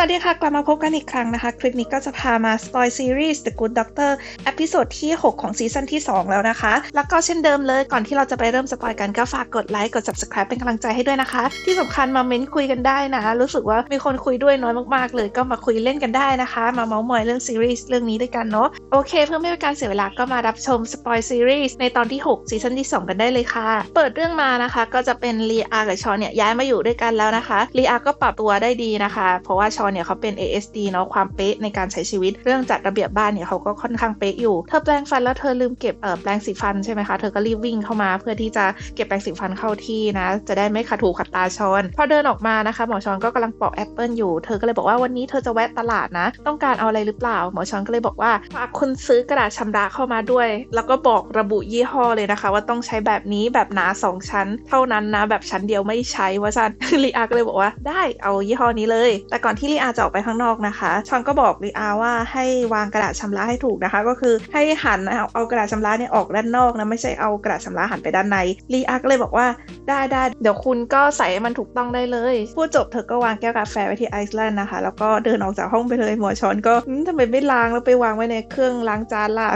สวัสดีค่ะ กลับมาพบกันอีกครั้งนะคะ คลิปนี้ก็จะพามาสปอยซีรีส์ The Good Doctor เอพิโซดที่ 6 ของซีซั่นที่ 2 แล้วนะคะ แล้วก็เช่นเดิมเลยก่อนที่เราจะไปเริ่มสปอยกันก็ฝากกดไลค์กด subscribe เป็นกำลังใจให้ด้วยนะคะ ที่สำคัญมาเม้นคุยกันได้นะ รู้สึกว่ามีคนคุยด้วยน้อยมากๆ เลยก็มาคุยเล่นกันได้นะคะ มาเมาส์มอยเรื่องซีรีส์เรื่องนี้ด้วยกันเนาะโอเค เพื่อไม่เป็นการเสียเวลาก็มารับชมสปอยซีรีส์ในตอนที่ 6 ซีซั่นที่ 2 กันได้เลยค่ะ เปิดเรื่องมานะคะ ก็จะเป็นลีอากับชอนเนี่ยย้ายมาอยู่ด้วยกันแล้วนะคะลีอาก็ปรับตัวได้ดีนะคะ เพราะว่าชอนเนี่ยเขาเป็น ASD เนาะความเป๊ะในการใช้ชีวิต เรื่องจัดระเบียบบ้านเนี่ยเขาก็ค่อนข้างเป๊ะอยู่ เธอแปลงฟันแล้วเธอลืมเก็บเอ่อแปลงสีฟันใช่ไหมคะ เธอก็รีบวิ่งเข้ามาเพื่อที่จะเก็บแปลงสีฟันเข้าที่นะ จะได้ไม่ขัดถูขัดตาชอนพอเดินออกมานะคะ หมอชอนก็กำลังปอกแอปเปิลอยู่ เธอก็เลยบอกว่าวันนี้เธอจะแวะตลาดนะ ต้องการเอาอะไรหรือเปล่า หมอชอนก็เลยบอกว่าฝากคุณซื้อกระดาษชำระเข้ามาด้วย แล้วก็บอกระบุยี่ห้อเลยนะคะ ว่าต้องใช้แบบนี้แบบหนาสองชั้น เท่านั้นนะแบบชั้นเดียวไม่ใช้ว่าซันลีอาก็เลยบอกว่าได้เอายี่ห้อนี้เลย แต่ก่อนที่ลีอาจะออกไปข้างนอกนะคะชอนก็บอกลีอาว่าให้วางกระดาษชำระให้ถูกนะคะ ก็คือให้หันเอาเอากระดาษชำระเนี่ยออกด้านนอกนะไม่ใช่เอากระดาษชำระหันไปด้านในลีอาก็เลยบอกว่าได้ได้เดี๋ยวคุณก็ใส่มันถูกต้องได้เลย พูดจบเธอก็วางแก้วกาแฟไว้ที่ไอซ์แลนด์นะคะ แล้วก็เดินออกจากห้องไปเลยหมอชอนก็ทำไมไม่ล้างแล้วไปวางไว้ในเครื่องล้างจานล่ะ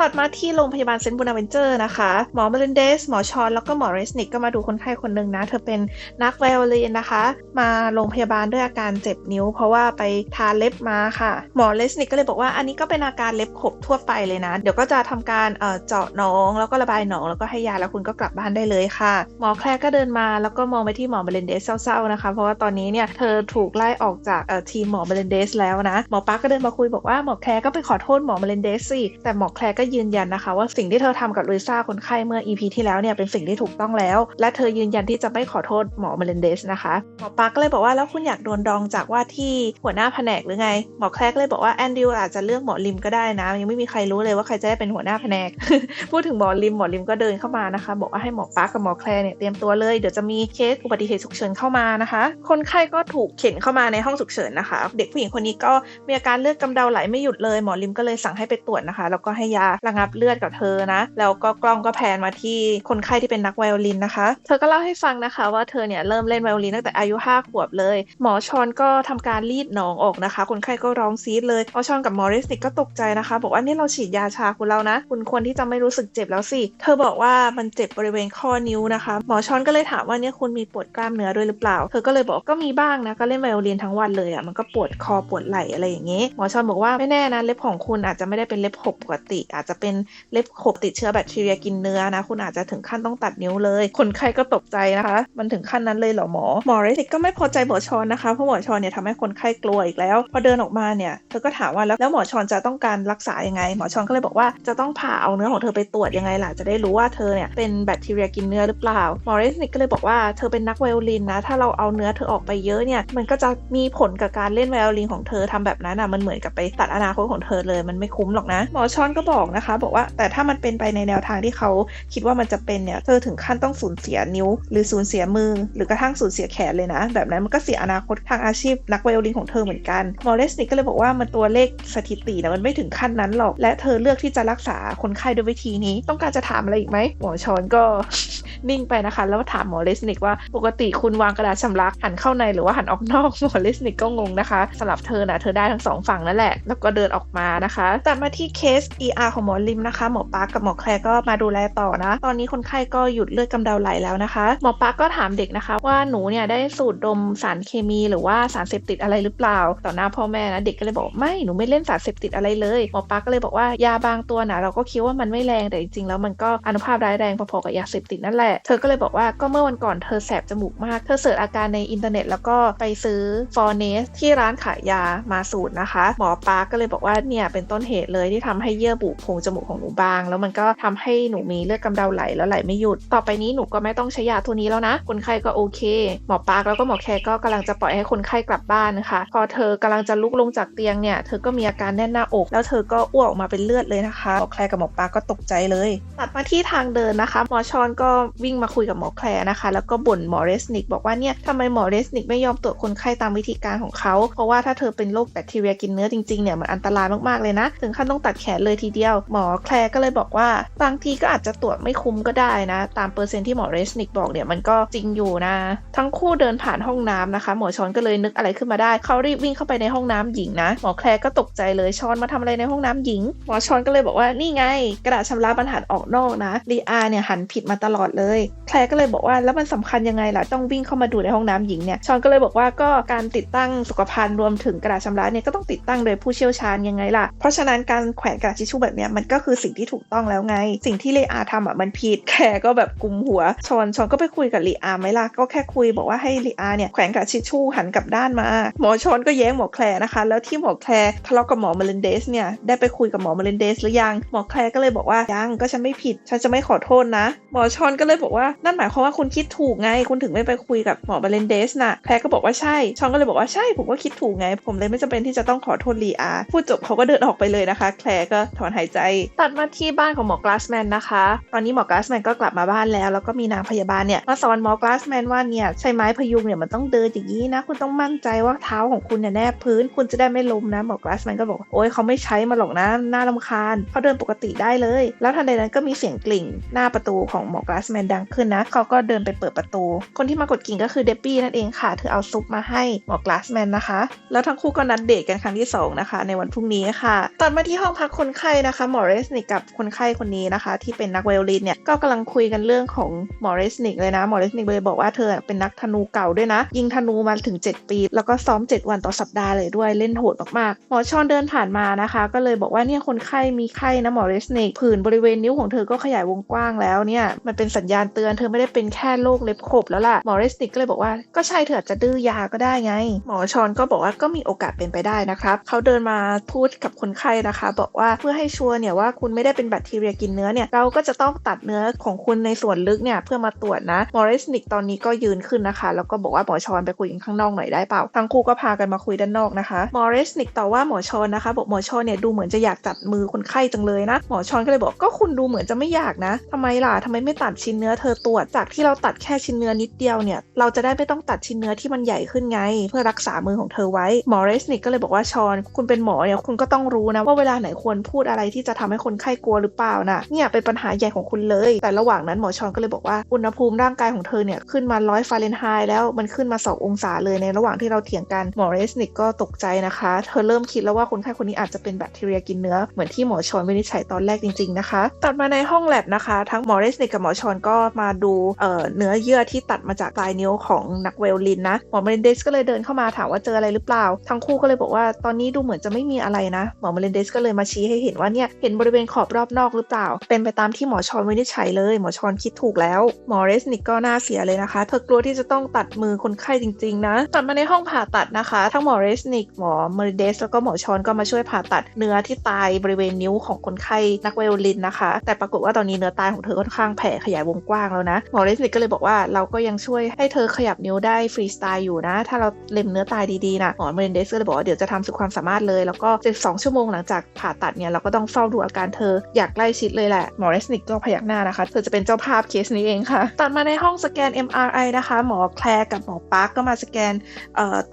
ตัดมาที่โรงพยาบาลเซนต์บูนาเวนเจอร์นะคะ หมอเมลินเดส หมอชอนแล้วก็หมอเรสนิกก็มาดูคนไข้คนหนึ่งนะ เธอเป็นนักไวโอลินนะคะ มาโรงพยาบาลด้วยอาการเจ็บนิ้วเพราะว่าไปทาเล็บมาค่ะ หมอเรสนิกก็เลยบอกว่าอันนี้ก็เป็นอาการเล็บขบทั่วไปเลยนะ เดี๋ยวก็จะทำการเจาะหนอง แล้วก็ระบายหนองแล้วก็ให้ยาแล้วคุณก็กลับบ้านได้เลยค่ะ หมอแคลร์ก็เดินมาแล้วก็มองไปที่หมอเมลินเดสเศร้าๆนะคะ เพราะว่าตอนนี้เนี่ยเธอถูกไล่ออกจากทีมหมอเมลินเดสแล้วนะ หมอปาร์คก็เดินมาคุยบอกว่าหมอแคลร์ก็ไปขอโทษหมอเมลินเดสสิแต่หมอแคลร์ก็ยืนยันนะคะ ว่าสิ่งที่เธอทำกับลุยซ่าคนไข้เมื่อ EP ที่แล้วเนี่ยเป็นสิ่งที่ถูกต้องแล้ว และเธอยืนยันที่จะไม่ขอโทษหมอเมลินเดสนะคะหมอปาร์คก็เลยบอกว่าแล้วคุณอยากโดนดองจากว่าที่หัวหน้าแผนกหรือไง หมอแคลก็เลยบอกว่าแอนดิวอาจจะเลือกหมอลิมก็ได้นะ ยังไม่มีใครรู้เลยว่าใครจะได้เป็นหัวหน้าแผนก พูดถึงหมอลิมหมอลิมก็เดินเข้ามานะคะ บอกว่าให้หมอปาร์คกับหมอแคลเนี่ยเตรียมตัวเลย เดี๋ยวจะมีเคสอุบัติเหตุฉุกเฉินเข้ามานะคะ คนไข้ก็ถูกเข็นเข้ามาในห้องฉุกเฉินนะคะ เด็กผู้หญิงคนนี้ก็มีอาการเลือดกำเดาไหลไม่หยุดเลยหมอลิมก็เลยสั่งให้ไปตรวจนะคะ แล้วก็ให้ยาระงับเลือดกับเธอนะ แล้วก็กล้องก็แพนมาที่คนไข้ที่เป็นนักไวโอลินนะคะ เธอก็เล่าให้ฟังนะคะ ว่าเธอเนี่ยเริ่มเล่นไวโอลินตั้งแต่อายุ5ขวบเลย หมอชอนก็ทำการรีดหนองออกนะคะ คนไข้ก็ร้องซีดเลยหมอชอนกับหมอริสนิกก็ตกใจนะคะ บอกว่านี่เราฉีดยาชาคุณแล้วนะ คุณควรที่จะไม่รู้สึกเจ็บแล้วสิ เธอบอกว่ามันเจ็บบริเวณข้อนิ้วนะคะ หมอชอนก็เลยถามว่าเนี่ยคุณมีปวดกล้ามเนื้อด้วยหรือเปล่า เธอก็เลยบอกก็มีบ้างนะก็เล่นไวโอลินทั้งวันเลยอะมันก็ปวดคอปวดไหล่อะไรอย่างงี้ หมอชอนบอกว่าไม่แน่นะเล็บของคุณอาจจะไม่ได้เป็นเล็บขบปกติ อาจจะเป็นเล็บขบติดเชื้อแบคทีเรียกินเนื้อนะคุณอาจจะถึงขั้นต้องตัดนิ้วเลย คนไข้ก็ตกใจนะคะ มันถึงขั้นนั้นเลยเหรอหมอ หมอเรสิกก็ไม่พอใจหมอชอนนะคะเพราะหมอชอนเนี่ยทำให้คนไข้กลัวอีกแล้ว พอเดินออกมาเนี่ยเธอก็ถามว่าแล้วแล้วหมอชอนจะต้องการรักษายังไง หมอชอนก็เลยบอกว่าจะต้องผ่าเอาเนื้อของเธอไปตรวจยังไงล่ะจะได้รู้ว่าเธอเนี่ยเป็นแบคทีเรียกินเนื้อหรือเปล่าหมอเรสนิกก็เลยบอกว่าเธอเป็นนักไวโอลินนะถ้าเราเอาเนื้อเธอออกไปเยอะเนี่ยมันก็จะมีผลกับการเล่นไวโอลินของเธอทำแบบนั้นอะมันเหมือนกับไปตัดอนาคตของเธอเลย มันไม่คุ้มหรอกนะ หมอชอนก็บอกนะคะ บอกว่าแต่ถ้ามันเป็นไปในแนวทางที่เขาคิดว่ามันจะเป็นเนี่ยเธอถึงขั้นต้องสูญเสียนิ้ว หรือสูญเสียมือ หรือกระทั่งสูญเสียแขนเลยนะ แบบนั้นมันก็เสียอนาคตทางอาชีพนักไวโอลินของเธอเหมือนกันมอเรสนิกก็เลยบอกว่ามันตัวเลขสถิตินะมันไม่ถึงขั้นนั้นหรอก และเธอเลือกที่จะรักษาคนไข้ด้วยวิธีนี้ ต้องการจะถามอะไรอีกไหมหมอชอนก็นิ่งไปนะคะ แล้วถามหมอเลสนิกว่าปกติคุณวางกระดาษชำระหันเข้าในหรือว่าหันออกนอกหมอเลสนิกก็งงนะคะสำหรับเธอนะเธอได้ทั้งสองฝั่งนั่นแหละ แล้วก็เดินออกมานะคะตัดมาที่เคส ER ของหมอลิมนะคะ หมอปาร์คกับหมอแคลร์ก็มาดูแลต่อนะ ตอนนี้คนไข้ก็หยุดเลือดกำเดาไหลแล้วนะคะ หมอปาร์คก็ถามเด็กนะคะ ว่าหนูเนี่ยได้สูดดมสารเคมีหรือว่าสารเสพติดอะไรหรือเปล่า ต่อหน้าพ่อแม่นะเด็กก็เลยบอกไม่หนูไม่เล่นสารเสพติดอะไรเลยหมอปาร์คก็เลยบอกว่ายาบางตัวนะเราก็คิดว่ามันไม่แรงแต่จริงๆแล้วมันก็อนุภาพร้ายแรงพอๆกับยาเสพติดนั่นแหละเธอก็เลยบอกว่าก็เมื่อวันก่อนเธอแสบจมูกมากเธอเสิร์ชอาการในอินเทอร์เน็ตแล้วก็ไปซื้อฟอร์เนสที่ร้านขายยามาสูตรนะคะ หมอปาร์คก็เลยบอกว่าเนี่ยเป็นต้นเหตุเลยที่ทำให้เยื่อบุโพรงจมูกของหนูบาง แล้วมันก็ทำให้หนูมีเลือดกำเดาไหลแล้วไหลไม่หยุด ต่อไปนี้หนูก็ไม่ต้องใช้ยาตัวนี้แล้วนะ คนไข้ก็โอเค หมอปาร์คแล้วก็หมอแคร์ก็กำลังจะปล่อยให้คนไข้กลับบ้านนะคะพอเธอกำลังจะลุกลงจากเตียงเนี่ย เธอก็มีอาการแน่นหน้าอก แล้วเธอก็อ้วกออกมาเป็นเลือดเลยนะคะหมอแคร์กับหมอปาก็ตกใจเลย ตัดมาที่ทางเดินนะคะ หมอชอนก็วิ่งมาคุยกับหมอแคร์นะคะ แล้วก็บ่นหมอเรสนิกบอกว่าเนี่ยทำไมหมอเรสนิกไม่ยอมตรวจคนไข้ตามวิธีการของเขา เพราะว่าถ้าเธอเป็นโรคแบคทีเรียกินเนื้อจริงๆเนี่ยมันอันตรายมากๆเลยนะ ถึงขั้นต้องตัดแขนเลยทีเดียว หมอแคร์ก็เลยบอกว่าบางทีก็อาจจะตรวจไม่คุ้มก็ได้นะ ตามเปอร์เซ็นต์ที่หมอเรสนิกบอกเนี่ยมันก็จริงอยู่นะ ทั้งคู่เดินผ่านห้องน้ำนะคะ หมอชอนก็เลยนึกอะไรขึ้นมามาได้เขารีบวิ่งเข้าไปในห้องน้ำหญิงนะ หมอแคลก็ตกใจเลยชอนมาทำอะไรในห้องน้ำหญิง หมอชอนก็เลยบอกว่านี่ไง กระดาษชำระบรรทัดออกนอกนะลีอาเนี่ยหันผิดมาตลอดเลย แคลก็เลยบอกว่าแล้วมันสำคัญยังไงล่ะต้องวิ่งเข้ามาดูในห้องน้ำหญิงเนี่ยชอนก็เลยบอกว่าก็การติดตั้งสุขภัณฑ์รวมถึงกระดาษชำระเนี่ยก็ต้องติดตั้งโดยผู้เชี่ยวชาญยังไงล่ะ เพราะฉะนั้นการแขวนกระดาษทิชชู่แบบเนี้ยมันก็คือสิ่งที่ถูกต้องแล้วไง สิ่งที่ลีอาทำอะมันผิดแคลก็แบบกุมหัวชอนชอนก็ไปคุยกับลีอาไหมล่ะก็แค่คุยบอกว่าให้ลีอาเนี่ยแขวนกระดาษทิชชู่หันกลับด้านมาหมอชอนก็แย้งหมอแคลนะคะ แล้วที่หมอแคลทะเลาะกับหมอเมลินเดสเนี่ยได้ไปคุยกับหมอเมลินเดสหรือยังหมอแคลก็เลยบอกว่ายังก็ฉันไม่ผิดฉันจะไม่ขอโทษนะ หมอชอนก็เลยบอกว่านั่นหมายความว่าคุณคิดถูกไง คุณถึงไม่ไปคุยกับหมอเมลินเดสน่ะแคลก็บอกว่าใช่ชอนก็เลยบอกว่าใช่ผมก็คิดถูกไง ผมเลยไม่จำเป็นที่จะต้องขอโทษลีอาพูดจบเขาก็เดินออกไปเลยนะคะ แคลก็ถอนหายใจ ตัดมาที่บ้านของหมอกลาสแมนนะคะ ตอนนี้หมอกลาสแมนก็กลับมาบ้านแล้ว แล้วก็มีนางพยาบาลเนี่ยมาสอนหมอกลาสแมนว่าเนี่ยใช้ไม้พยุงเนี่ยมันต้องเดินอย่างนี้นะ คุณต้องมั่นใจว่าเท้าของคุณเนี่ยแนบพื้น คุณจะได้ไม่ล้มนะหมอกลาสแมนก็บอกโอ้ยเขาไม่ใช้มาหรอกนะน่าลำคาญเขาเดินปกติได้เลย แล้วทันใดนั้นก็มีเสียงกลิ่งหน้าประตูของหมอกลาสแมนดังขึ้นนะเขาก็เดินไปเปิดประตู คนที่มากดกิ่งก็คือเดบบี้นั่นเองค่ะเธอเอาซุปมาให้หมอกลาสแมนนะคะ แล้วทั้งคู่ก็นัดเดทกันครั้งที่สองนะคะ ในวันพรุ่งนี้ค่ะตัดมาที่ห้องพักคนไข้นะคะหมอเรสนิกกับคนไข้คนนี้นะคะ ที่เป็นนักไวโอลินเนี่ยก็กำลังคุยกันเรื่องของหมอเรสนิกเลยนะหมอเรสนิกเลยบอกว่าเธอเป็นนักธนูเก่าด้วยนะ ยิงธนูมาถึง 7 ปี แล้วก็ซ้อม 7 วันต่อสัปดาห์เลยด้วยเล่นโหดมากๆ หมอชอนเดินผ่านมานะคะ ก็เลยบอกว่าเนี่ยคนไข้มีไข้นะหมอเรสนิกผื่นบริเวณนิ้วของเธอก็ขยายวงกว้างแล้วเนี่ยมันเป็นสัญญาณเตือนเธอไม่ได้เป็นแค่โรคเล็บขบแล้วล่ะหมอเรสนิกก็เลยบอกว่าก็ใช่เธออาจจะดื้อยาก็ได้ไง หมอชอนก็บอกว่าก็มีโอกาสเป็นไปได้นะครับเขาเดินมาพูดกับคนไข้นะคะ บอกว่าเพื่อให้ชัวร์เนี่ยว่าคุณไม่ได้เป็นแบคทีเรียกินเนื้อเนี่ยเราก็จะต้องตัดเนื้อของคุณในส่วนลึกเนี่ยเพื่อมาตรวจนะมอริสนิกตอนนี้ก็ยืนขึ้นนะคะ แล้วก็บอกว่าหมอชอนไปคุยกันข้างนอกหน่อยได้เปล่าทั้งคู่ก็พากันมาคุยด้านนอกนะคะมอริสนิกต่อว่าหมอชอนนะคะ บอกหมอชอนเนี่ยดูเหมือนจะอยากจับมือคนไข้จังเลยนะ หมอชอนก็เลยบอกก็คุณดูเหมือนจะไม่อยากนะทำไมล่ะทำไมไม่ตัดชิ้นเนื้อเธอตรวจจากที่เราตัดแค่ชิ้นเนื้อนิดเดียวเนี่ยเราจะได้ไม่ต้องตัดชิ้นเนื้อที่มันใหญ่ขึ้นไง เพื่อรักษามือของเธอไว้หมอเรสนิกก็เลยบอกว่าชอนคุณเป็นหมอเนี่ยคุณก็ต้องรู้นะว่าเวลาไหนควรพูดอะไรที่จะทำให้คนไข้กลัวหรือเปล่านะเนี่ยเป็นปัญหาใหญ่ของคุณเลย แต่ระหว่างนั้นหมอชอนก็เลยบอกว่าอุณหภูมิร่างกายของเธอเนี่ยขึ้นมาร้อยฟาเรนไฮต์แล้วมันขึ้นมา2องศาเลยในระหว่างที่เราเถียงกันหมอเรสนิกก็ตกใจนะคะ เธอเริ่มคิดแล้วว่าคนไข้คนนี้อาจจะเป็นแบคทีเรียกินเนื้อ เหมือนที่หมอชอนวินิจฉัยตอนแรกจริงๆนะคะ ตัดมาในห้องแลบนะคะ ทั้งหมอเรสนิกกับหมอชอนก็มาดูเเนื้อเยื่อที่ตัดมาจากปลายนิ้วของนักไวโอลินนะหมอเมเลนเดสก็เลยเดินเข้ามาถามว่าเจออะไรหรือเปล่า ทั้งคู่ก็เลยบอกว่าตอนนี้ดูเหมือนจะไม่มีอะไรนะหมอเมเลนเดสก็เลยมาชี้ให้เห็นว่าเนี่ยเห็นบริเวณขอบรอบนอกหรือเปล่า เป็นไปตามที่หมอชอนวินิจฉัยเลยหมอชอนคิดถูกแล้วหมอเรสนิกก็น่าเสียเลยนะคะ เธอกลัวที่จะต้องตัดมือคนไข้จริงๆนะตัดมาในห้องผ่าตัดนะคะ ทั้งหมอเรสนิกหมอเมเลนเดสแล้วก็หมอชอนก็มาช่วยผ่าตัดเนื้อที่ตายบริเวณนิ้วของคนไข้นักไวโอลินนะคะ แต่ปรากฏว่าตอนนี้เนื้อตายของเธอค่อนข้างแผ่ขยายวงกว้างแล้วนะหมอเรสนิกก็เลยบอกว่าเราก็ยังช่วยให้เธอขยับนิ้วได้ฟรีสไตล์อยู่นะ ถ้าเราเล็มเนื้อตายดีๆนะหมอเมเลนเดสก็เลยบอกว่าเดี๋ยวจะทำสุดความสามารถเลย แล้วก็72ชั่วโมงหลังจากผ่าตัดเนี่ยเราก็ต้องเฝ้าดูอาการเธออยากใกล้ชิดเลยแหละหมอเรสนิกก็พยักหน้านะคะ เธอจะเป็นเจ้าภาพเคสนี้เองค่ะตัดมาในห้องสแกน MRI นะคะ หมอแคลร์กับหมอปาร์กก็มาสแกน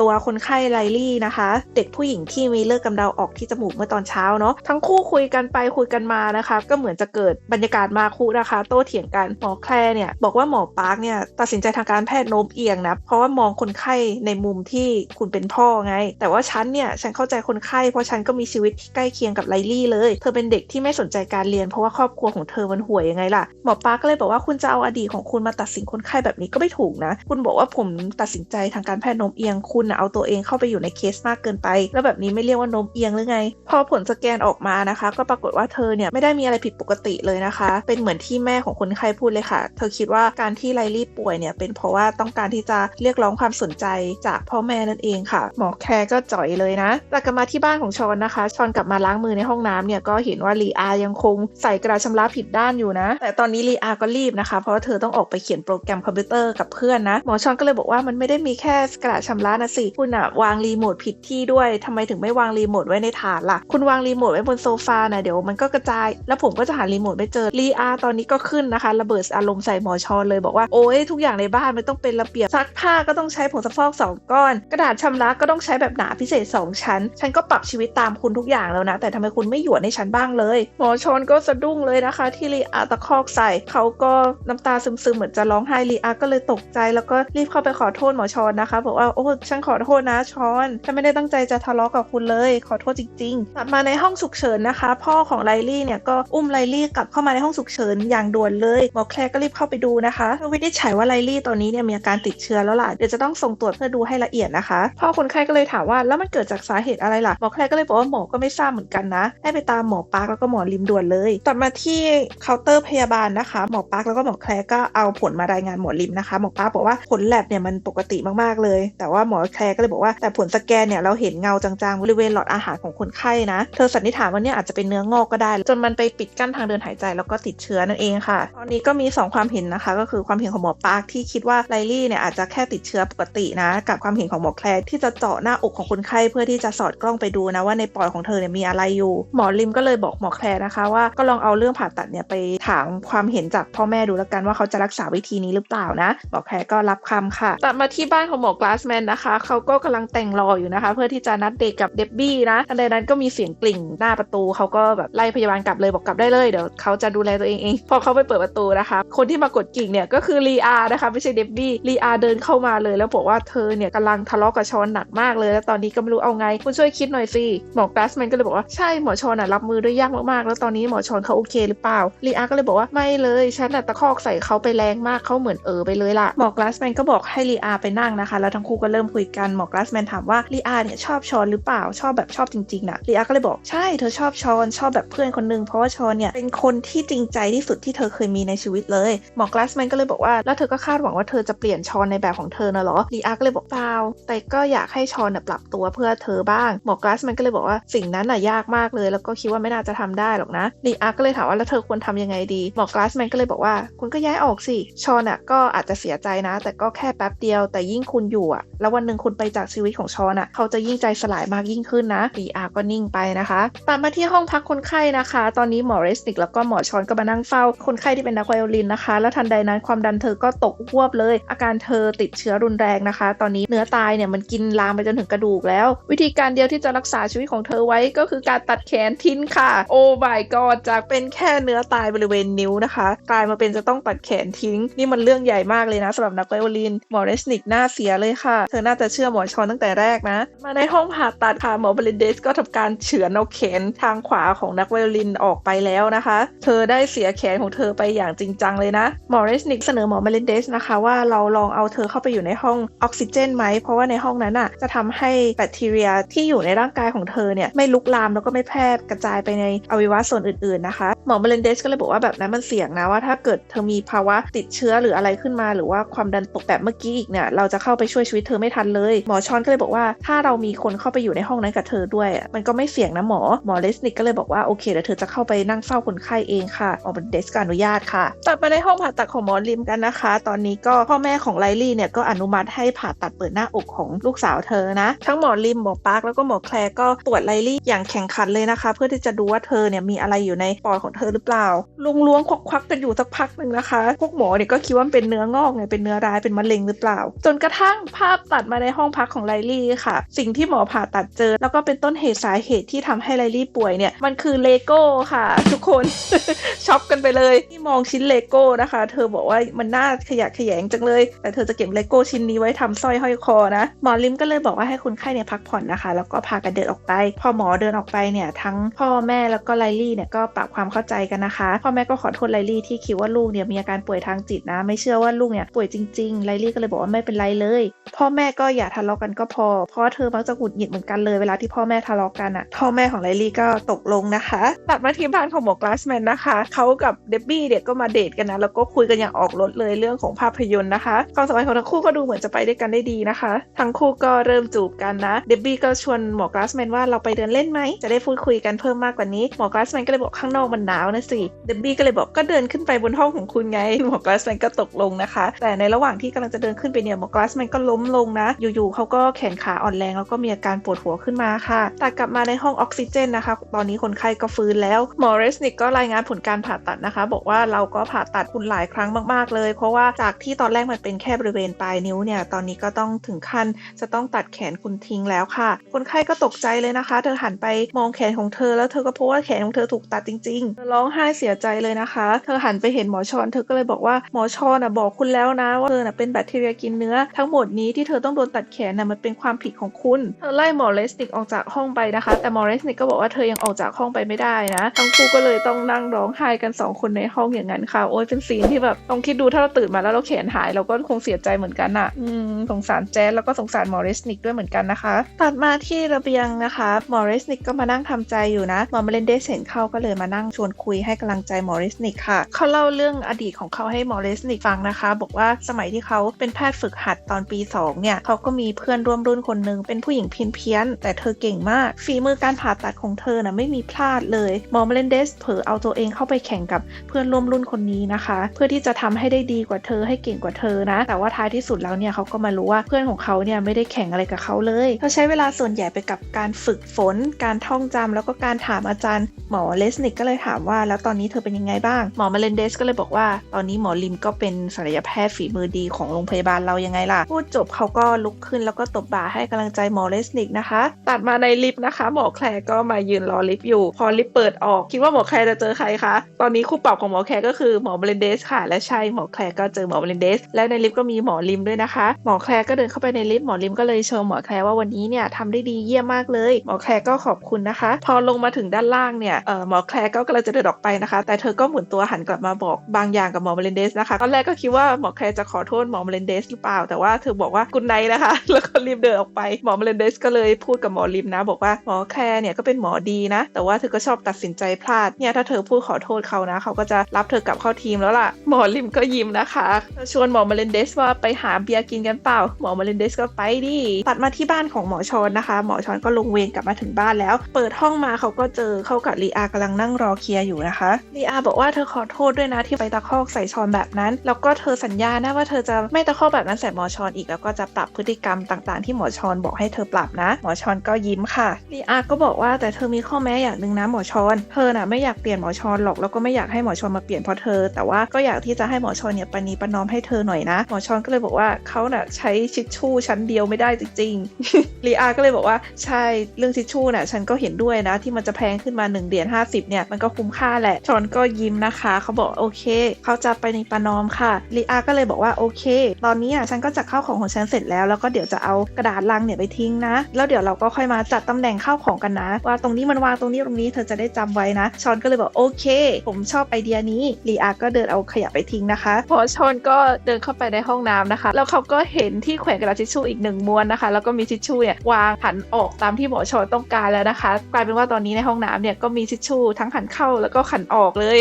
ตัวคนไข้ไลลี่นะคะ เด็กผู้หญิงที่มีเลือดกำเดาออกที่จมูกเมื่อตอนเช้าเนาะทั้งคู่คุยกันไปคุยกันมานะคะ ก็เหมือนจะเกิดบรรยากาศมาคุนะคะ โต้เถียงกันหมอแคลร์เนี่ยบอกว่าหมอปาร์กเนี่ยตัดสินใจทางการแพทย์โน้มเอียงนะเพราะว่ามองคนไข้ในมุมที่คุณเป็นพ่อไง แต่ว่าฉันเนี่ยฉันเข้าใจคนไข้ เพราะฉันก็มีชีวิตที่ใกล้เคียงกับไลลี่เลย เธอเป็นเด็กที่ไม่สนใจการเรียน เพราะว่าครอบครัวของเธอมันห่วยยังไงล่ะหมอปาร์กเลยบอกว่าคุณจะเอาอดีตของคุณมาตัดสินคนไข้แบบนี้ก็ไม่ถูกนะ คุณบอกว่าผมตัดสินใจทางการแพทย์โน้มเอียงคุณนะเอาตัวเองเข้าไปอยู่ในเคสมากเกินไป แล้วแบบนี้ไม่เรียกว่าโน้มเอียงหรือไง พอผลสแกนออกมานะคะ ก็ปรากฏว่าเธอเนี่ยไม่ได้มีอะไรผิดปกติเลยนะคะ เป็นเหมือนที่แม่ของคนไข้พูดเลยค่ะ เธอคิดว่าการที่ไลลี่ป่วยเนี่ยเป็นเพราะว่าต้องการที่จะเรียกร้องความสนใจจากพ่อแม่นั่นเองค่ะ หมอแคร์ก็จ่อยเลยนะแต่กลับมาที่บ้านของชอนนะคะ ชอนกลับมาล้างมือในห้องน้ำเนี่ยก็เห็นว่าลีอายังคงใส่กระดาษชำระผิดด้านอยู่นะ แต่ตอนนี้ลีอาก็รีบนะคะ เพราะว่าเธอต้องออกไปเขียนโปรแกรมคอมพิวเตอร์กับเพื่อนนะ หมอชอนก็เลยบอกว่ามันไม่ได้มีแค่กระดาษชำระนะสิคุณอะวางรีโมทผิดที่ด้วยทำไมถึงไม่วางรีโมทไว้ในถาดล่ะ คุณวางรีโมทไว้บนโซฟานะเดี๋ยวมันก็กระจาย แล้วผมก็จะหารีโมทไม่เจอลีอาตอนนี้ก็ขึ้นนะคะ ระเบิดอารมณ์ใส่หมอชอนเลยบอกว่าโอ้ยทุกอย่างในบ้านมันต้องเป็นระเบียบซักผ้าก็ต้องใช้ผงซักฟอกสองก้อน กระดาษชำระก็ต้องใช้แบบหนาพิเศษ 2 ชั้น ฉันก็ปรับชีวิตตามคุณทุกอย่างแล้วนะ แต่ทำไมคุณไม่หยวนในฉันบ้างเลย หมอชอนก็สะดุ้งเลยนะคะ ที่ลีอาตะคอกใส่เขาก็น้ำตาซึมๆเหมือนจะร้องไห้ลีอาก็เลยตกใจ แล้วก็รีบเข้าไปขอโทษหมอชอนนะคะ บอกว่าโอ้ช่างขอโทษนะชอนฉันไม่ได้ตั้งใจจะทะเลาะกับคุณเลย ขอโทษจริงๆกลับมาในห้องฉุกเฉินนะคะ พ่อของไลลี่เนี่ยก็อุ้มไลลี่กลับเข้ามาในห้องฉุกเฉินอย่างด่วนเลยหมอแคลร์ก็รีบเข้าไปดูนะคะเพื่อวินิจฉัยว่าไลลี่ตอนนี้เนี่ยมีอาการติดเชื้อแล้วล่ะเดี๋ยวจะต้องส่งตรวจเพื่อดูให้ละเอียดนะคะ พ่อคนไข้ก็เลยถามว่าแล้วมันเกิดจากสาเหตุอะไรล่ะหมอแคลร์ก็เลยบอกว่าหมอก็ไม่ทราบเหมือนกันนะ ให้ไปตามหมอปาร์คแล้วก็หมอริมด่วนเลยตัดมาที่เคาน์เตอร์พยาบาลนะคะ หมอปาร์คแล้วก็หมอแคลร์ก็เอาผลมารายงานหมอริมนะคะหมอปาร์คบอกว่าผลแลบเนี่ยมันปกติมากๆเลย แต่ว่าหมอแคลร์ก็เลยบอกว่าแต่ผลสแกนเนี่ยเราเห็นเงาจางๆบริเวณหลอดอาหารของคนไข้นะ เธอสันนิษฐานว่าเนี่ยอาจจะเป็นเนื้องอกก็ได้ จนมันไปปิดกั้นทางเดินหายใจแล้วก็ติดเชื้อนั่นเองค่ะ ตอนนี้ก็มี 2 ความเห็นนะคะ ก็คือความเห็นของหมอปาร์คที่คิดว่าไลลี่เนี่ยอาจจะแค่ติดเชื้อปกตินะ กับความเห็นของหมอแคลร์ที่จะเจาะหน้าอกของคนไข้เพื่อที่จะสอดกล้องไปดูนะว่าในปอดของเธอเนี่ยมีอะไรอยู่ หมอริมก็เลยบอกหมอแคลร์นะคะว่าก็ลองเอาเรื่องผ่าตัดเนี่ยไปถามความเห็นจากพ่อแม่ดูแล้วกันว่าเขาจะรักษาวิธีนี้หรือเปล่านะหมอแคลร์ก็รับคำค่ะตัดมาที่บ้านของหมอกลาสแมนนะคะเขาก็กำลังแต่งรออยู่นะคะ เพื่อที่จะนัดเดทกับเดบบี้นะทันใดนั้นก็มีเสียงกลิ่งหน้าประตูเขาก็แบบไล่พยาบาลกลับเลยบอกกลับได้เลยเดี๋ยวเขาจะดูแลตัวเองเองพอเขาไปเปิดประตูนะคะ คนที่มากดกิ่งเนี่ยก็คือลีอานะคะไม่ใช่เดบบี้ลีอาเดินเข้ามาเลย แล้วบอกว่าเธอเนี่ยกำลังทะเลาะกับชอนหนักมากเลย แล้วตอนนี้ก็ไม่รู้เอาไง คุณช่วยคิดหน่อยสิหมอกลาสแมนก็เลยบอกว่าใช่หมอชอนอะรับมือด้วยยากมากๆ แล้วตอนนี้หมอชอนเขาโอเคหรือเปล่าลีอาก็เลยบอกว่าไม่เลยฉันอะตะคอกใส่เขาไปแรงมากเขาเหมือนเออไปเลยล่ะหมอกลาสแมนก็บอกให้ลีอาไปนั่งนะคะ แล้วทั้งคู่ก็เริ่มคุยกันหมอกลาสแมนถามว่าลีอาเนี่ยชอบชอนหรือเปล่าชอบแบบชอบจริงๆนะลีอาก็เลยบอกใช่เธอชอบชอนชอบแบบเพื่อนคนนึงเพราะว่าชอนเนี่ยเป็นคนที่จริงใจที่สุดที่เธอเคยมีในชีวิตเลยหมอกลาสแมนก็เลยบอกว่าแล้วเธอก็คาดหวังว่าเธอจะเปลี่ยนชอนในแบบของเธอนะหรอลีอาก็เลยบอกเปล่าแต่ก็อยากให้ชอนน่ะปรับตัวเพื่อเธอบ้างหมอกลาสแมนก็เลยบอกว่าสิ่งนั้นน่ะยากมากเลย แล้วก็คิดว่าไม่น่าจะทำได้หรอกนะลีอาก็เลยถามว่าแล้วเธอควรทำยังไงดีหมอกลาสแมนก็เลยบอกว่าคุณก็ย้ายออกสิชอนอะก็อาจจะเสียใจนะ แต่ก็แค่แป๊บเดียวแต่ยิ่งคุณอยู่อะแล้ววันหนึ่งคุณไปจากชีวิตของชอนอะ เขาจะยิ่งใจสลายมากยิ่งขึ้นนะลีอาก็นิ่งไปนะคะตัดมาที่ห้องพักคนไข้นะคะ ตอนนี้หมอเรสนิกแล้วก็หมอชอนก็มานั่งเฝ้า คนไข้ที่เป็นนักไวโอลินนะคะ แล้วทันใดนั้นความดันเธอก็ตกวบเลย อาการเธอติดเชื้อรุนแรงนะคะ ตอนนี้เนื้อตายเนี่ยมันกินลามไปจนถึงกระดูกแล้ว วิธีการเดียวที่จะรักษาชีวิตของเธอไว้ก็คือการตัดแขนทิ้นค่ะ โอ้ my god จากเป็นแค่เนื้อตายบริเวณนิ้วนะคะ กลายมาเป็นจะต้องตัดแขนทิ้ง นี่มันเรื่องใหญ่มากเลยนะสำหรับนักไวโอลินหมอเรสนิกหน้าเสียเลยค่ะ เธอน่าจะเชื่อหมอชอนตั้งแต่แรกนะ มาในห้องผ่าตัดค่ะหมอเบลเดสก็ทำการเฉือนเอาแขนทางขวาของนักไวโอลินออกไปแล้วนะคะ เธอได้เสียแขนของเธอไปอย่างจริงจังเลยนะ หมอเรสนิกเสนอหมอเบลเดสนะคะว่าเราลองเอาเธอเข้าไปอยู่ในห้องออกซิเจนไหม เพราะว่าในห้องนั้นอะจะทำให้แบคทีเรียที่อยู่ในร่างกายของเธอเนี่ยไม่ลุกลามแล้วก็ไม่แพร่กระจายไปในอวัยวะส่วนอื่นๆนะคะหมอเบลเดสก็เลยบอกว่าแบบนั้นมันเสี่ยงนะว่าถ้าเกิดเธอมีภาวะติดเชื้อหรืออะไรขึ้นมา หรือว่าความดันตกแบบเมื่อกี้อีกเนี่ยเราจะเข้าไปช่วยชีวิตเธอไม่ทันเลยหมอชอนก็เลยบอกว่าถ้าเรามีคนเข้าไปอยู่ในห้องนั้นกับเธอด้วยอะมันก็ไม่เสี่ยงนะหมอหมอเลสนิกก็เลยบอกว่าโอเคเดี๋ยวเธอจะเข้าไปนั่งเฝ้าคนไข้เองค่ะหมอเบลเดสก็อนุญาตค่ะตัดมาในห้องผ่าตัดของหมอริมกันนะคะ ตอนนี้ก็พ่อแม่ของไลลี่เนี่ยก็อนุมัติให้ผ่าตัดเปิดหน้าอกของลูกสาวเธอนะ ทั้งหมอริมหมอปาร์คแล้วก็หมอแคลร์ก็ตรวจไลลี่อย่างแข่งขันเลยนะคะ เพื่อที่จะดูว่าเธอเนี่ยมีอะไรอยู่ในปอดของเธอหรือเปล่าลุงล้วงควักควักกันอยู่สักพักหนึ่งนะคะ พวกหมอเนี่ยก็คิดว่าเป็นเนื้องอกไงเป็นเนื้อร้ายเป็นมะเร็งหรือเปล่า จนกระทั่งภาพตัดมาในห้องพักของไลลี่ค่ะ สิ่งที่หมอผ่าตัดเจอ แล้วก็เป็นต้นเหตุสาเหตุที่ทำให้ไลลี่ป่วยเนี่ยมันคือเลโก้ค่ะ ทุกคนช็อกกันไปเลยที่มองชิ้นเลโก้นะคะ เธอบอกว่ามันน่าขยะแขยงจังเลย แต่เธอจะเก็บเลโก้ชิ้นนี้ไว้ทำสร้อยห้อยคอนะหมอลิมก็เลยบอกว่าให้คนไข้เนี่ยพักผ่อนนะคะ แล้วก็พากันเดินออกไป พอหมอเดินออกไปเนี่ยทั้งพ่อแม่แล้วก็ไลลี่เนี่ยก็ปรับความเข้าใจกันนะคะ พ่อแม่ก็ขอโทษไลลี่ที่คิดว่าลูกเนี่ยมีอาการป่วยทางจิตนะ ไม่เชื่อว่าลูกเนี่ยป่วยจริงๆไลลี่ก็เลยบอกว่าไม่เป็นไรเลย พ่อแม่ก็อย่าทะเลาะกันก็พอ เพราะว่าเธอมักจะหงุดหงิดเหมือนกันเลยเวลาที่พ่อแม่ทะเลาะกันอะพ่อแม่ของไลลี่ก็ตกลงนะคะตัดมาที่บ้านของหมอกลาสแมนนะคะเขากับเดบบี้เนี่ยก็มาเดทกันนะแล้วก็คุยกันอย่างออกรถเลยเรื่องของภาพยนตร์นะคะความสัมพันธ์ของทั้งคู่ก็ดูเหมือนจะไปด้วยกันได้ดีนะคะ ทั้งคู่ก็เริ่มจูบกันนะเดบบี้ก็ชวนหมอกลาสแมนว่าเราไปเดินเล่นไหมจะได้พูดคุยกันเพิ่มมากกว่านี้หมอกลาสแมนก็เลยบอกข้างนอกมันหนาวนะสิเดบบี้ก็เลยบอกก็เดินขึ้นไปบนห้องของคุณไงหมอกลาสแมนก็ตกลงนะคะ แต่ในระหว่างที่กำลังจะเดินขึ้นไปเนี่ยหมอกลาสแมนก็ล้มลงนะอยู่ๆเขาก็แขนขาอ่อนแรงแล้วก็มีอาการปวดหัวขึ้นมาค่ะแตัดกลับมาในห้องออกซิเจนนะคะ ตอนนี้คนไข้ก็ฟื้นแล้วหมอเรสนิกก็รายงานผลการผ่าตัดนะคะ บอกว่าเราก็ผ่าตัดคุณหลายครั้งมากๆเลย เพราะว่าจากที่ตอนแรกมันเป็นแค่บริเวณปลายนิ้วเนี่ยตอนนี้ก็ต้องถึงขั้นจะต้องตัดแขนคุณทิ้งแล้วค่ะ คนไข้ก็ตกใจเลยนะคะ เธอหันไปมองแขนของเธอแล้วเธอก็พบว่าแขนของเธอถูกตัดจริงๆเธอร้องไห้เสียใจเลยนะคะ เธอหันไปเห็นหมอชอนเธอก็เลยบอกว่าหมอชอนอะบอกคุณแล้วนะว่าเธอน่ะเป็นแบคทีเรียกินเนื้อทั้งหมดนี้ที่เธอต้องโดนตัดแขนน่ะมันเป็นความผิดของคุณเธอไล่หมอเลสนิกออกจากห้องไปนะคะ แต่หมอเลสนิกก็บอกว่าเธอยังออกจากห้องไปไม่ได้นะ ทั้งคู่ก็เลยต้องนั่งร้องไห้กันสองคนในห้องอย่างนั้นค่ะโอ้ยเป็นซีนที่แบบต้องคิดดูถ้าเราตื่นมาแล้วเราแขนหายเราก็คงเสียใจเหมือนกันอะอืมสงสารแจ๊สแล้วก็สงสารหมอเลสนิกด้วยเหมือนกันนะคะ ตัดมาที่ระเบียงนะคะหมอเลสนิกก็มานั่งทำใจอยู่นะหมอเมเลนเดสเห็นเข้าก็เลยมานั่งชวนคุยให้กำลังใจหมอเลสนิกค่ะเขาเล่าเรื่องอดีตของเขาให้หมอเลสนิกฟังนะคะ บอกว่าสมัยที่เขาเป็นแพทย์ฝึกหัดตอนปี2เนี่ยเขาก็มีเพื่อนร่วมรุ่นคนหนึ่งเป็นผู้หญิงเพี้ยนๆแต่เธอเก่งมาก ฝีมือการผ่าตัดของเธอน่ะไม่มีพลาดเลยหมอเมเลนเดสเผลอเอาตัวเองเข้าไปแข่งกับเพื่อนร่วมรุ่นคนนี้นะคะ เพื่อที่จะทำให้ได้ดีกว่าเธอให้เก่งกว่าเธอนะ แต่ว่าท้ายที่สุดแล้วเนี่ยเขาก็มารู้ว่าเพื่อนของเขาเนี่ยไม่ได้แข่งอะไรกับเขาเลยเขาใช้เวลาส่วนใหญ่ไปกับการฝึกฝน การท่องจำแล้วก็การถามอาจารย์หมอเลสนิกก็เลยถามว่า แล้วตอนนี้เธอเป็นยังไงบ้างหมอเมเลนเดสก็เลยบอกว่า ตอนนี้หมอลิมก็เป็นศัลยแพทย์ฝีมือดีของโรงพยาบาลเรายังไงล่ะพูดจบเขาก็ลุกขึ้นแล้วก็ตบบ่าให้กำลังใจหมอเลสนิกนะคะ ตัดมาในลิฟต์นะคะ หมอแคลร์ก็มายืนรอลิฟต์อยู่ พอลิฟต์เปิดออกคิดว่าหมอแคลร์จะเจอใครคะ ตอนนี้คู่ปรับของหมอแคลร์ก็คือหมอเมเลนเดสค่ะ และใช่หมอแคลร์ก็เจอหมอเมเลนเดส และในลิฟต์ก็มีหมอลิมด้วยนะคะ หมอแคลร์ก็เดินเข้าไปในลิฟต์หมอลิมก็เลยชมหมอแคลร์ว่าวันนี้เนี่ยทำได้ดีเยี่ยมมากเลย หมอแคลร์ก็ขอบคุณนะคะ พอลงมาถึงด้านล่างเนี่ยเออหมอแคลร์ก็กำลังจะเดินออกไปนะคะ แต่เธอก็หมุนตัวหันกลับมาบอกบางอย่างกับหมอเมเลนเดสนะคะตอนแรกก็คิดว่าหมอแคลร์จะขอโทษหมอเมเลนเดสหรือเปล่าแต่ว่าเธอบอกว่ากุนไนนะคะ แล้วก็รีบเดินออกไป หมอเมเลนเดสก็เลยพูดกับหมอลิมนะ บอกว่าหมอแคร์เนี่ยก็เป็นหมอดีนะ แต่ว่าเธอก็ชอบตัดสินใจพลาด เนี่ยถ้าเธอพูดขอโทษเขานะ เขาก็จะรับเธอกลับเข้าทีมแล้วล่ะ หมอลิมก็ยิ้มนะคะ ชวนหมอเมเลนเดสว่าไปหาเบียร์กินกันเปล่า หมอเมเลนเดสก็ไปดิ ตัดมาที่บ้านของหมอชอนนะคะ หมอชอนก็ลงเวรกลับมาถึงบ้านแล้ว เปิดห้องมาเขาก็เจอเข้ากับลีอากำลังนั่งรอเคลียร์อยู่นะคะลีอาบอกว่าเธอขอโทษด้วยนะที่ไปตะคอกใส่ชอนแบบนั้น แล้วก็เธอสัญญานะว่าเธอจะไม่ตะคอกแบบนั้นใส่หมอชอนอีกแล้วก็จะปรับพฤติกรรมต่างๆ ที่หมอชอนบอกให้เธอปรับนะ หมอชอนก็ยิ้มค่ะลีอาก็บอกว่าแต่เธอมีข้อแม้อย่างหนึ่งนะหมอชอน เธอน่ะไม่อยากเปลี่ยนหมอชอนหรอกแล้วก็ไม่อยากให้หมอชอนมาเปลี่ยนเพราะเธอ แต่ว่าก็อยากที่จะให้หมอชอนเนี่ยปณีประนอมให้เธอหน่อยนะ หมอชอนก็เลยบอกว่าเขาน่ะใช้ชิชชู่ชั้นเดียวไม่ได้จริงๆลีอาก็เลยบอกว่าใช่เรื่องทิชชู่น่ะฉันก็เห็นด้วยนะ ที่มันจะแพงขึ้นมา1เหรียญ50เนี่ยมันก็คุ้มค่าแหละชอนก็ยิ้มนะคะเขาบอกโอเคเขาจะไปในประนอมค่ะลีอาก็เลยบอกว่าโอเค ตอนนี้อะฉันก็จัดข้าของของฉันเสร็จแล้วแล้วก็เดี๋ยวจะเอากระดาษลังเนี่ยไปทิ้งนะ แล้วเดี๋ยวเราก็ค่อยมาจัดตำแหน่งข้าวของกันนะ ว่าตรงนี้มันวางตรงนี้ตรงนี้เธอจะได้จำไว้นะ ชอนก็เลยบอกโอเค ผมชอบไอเดียนี้ลีอาก็เดินเอาขยะไปทิ้งนะคะ พอชอนก็เดินเข้าไปในห้องน้ำนะคะ แล้วเขาก็เห็นที่แขวนกระดาษทิชชู่อีกหนึ่งม้วนนะคะ แล้วก็มีทิชชู่เนี่ยวางหันออกตามที่หมอชอนต้องการแล้วนะคะ กลายเป็นว่าตอนนี้ในห้องน้ำเนี่ยก็มีทิชชู่ทั้งหันเข้าแล้วก็หันออกเลย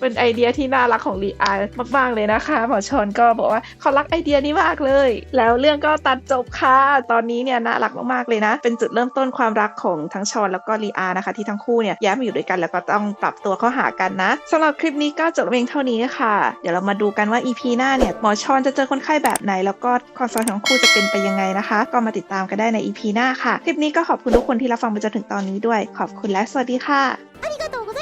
เป็นไอเดียที่น่ารักของลีอามากๆเลยนะคะ หมอชอนก็บอกว่าเขารักไอเดียนี้มากเลย แล้วเรื่องก็ตัดจบค่ะ ตอนนี้เนี่ยน่ารักมากๆเลยนะ เป็นจุดเริ่มต้นความรักของทั้งชอนแล้วก็ลีอานะคะ ที่ทั้งคู่เนี่ยย้ายมาอยู่ด้วยกันแล้วก็ต้องปรับตัวเข้าหากันนะสำหรับคลิปนี้ก็จบเพียงเท่านี้ค่ะ เดี๋ยวเรามาดูกันว่า EP หน้าเนี่ยหมอชอนจะเจอคนไข้แบบไหน แล้วก็ความสัมพันธ์ของคู่จะเป็นไปยังไงนะคะ ก็มาติดตามกันได้ใน EP หน้าค่ะ คลิปนี้ก็ขอบคุณทุกคนที่รับฟังมาจนถึงตอนนี้ด้วย ขอบคุณและสวัสดีค่ะ